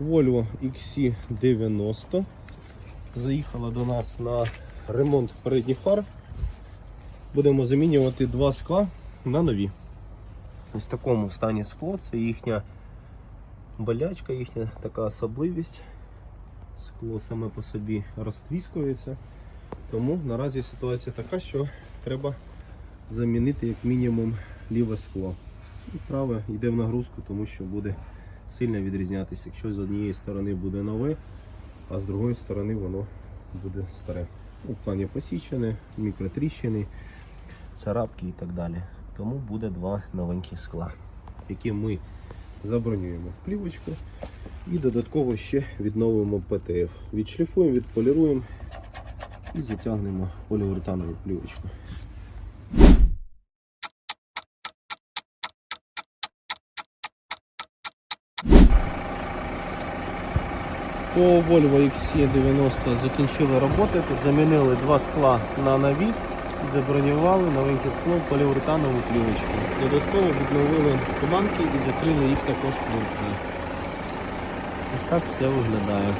Volvo XC90. Заїхала до нас на ремонт передніх фар. Будемо замінювати два скла на нові. Ось в такому стані скло. Це їхня болячка, їхня така особливість. Скло саме по собі розтріскується. Тому наразі ситуація така, що треба замінити як мінімум ліве скло. І праве йде в нагрузку, тому що буде сильно відрізнятися. Якщо з однієї сторони буде нове, а з другої сторони воно буде старе. У плані посічене, мікротріщини, царапки і так далі. Тому буде два новенькі скла, які ми забронюємо в плівочку і додатково ще відновимо ПТФ. Відшліфуємо, відполіруємо і затягнемо поліуретанову плівочку. По Volvo XC90 закінчили роботи. Тут замінили два скла на нові забронювали новеньке скло поліуретанову плівочку. Додатково відновили кубанки і закрили їх також плівкою. Ось так все виглядає.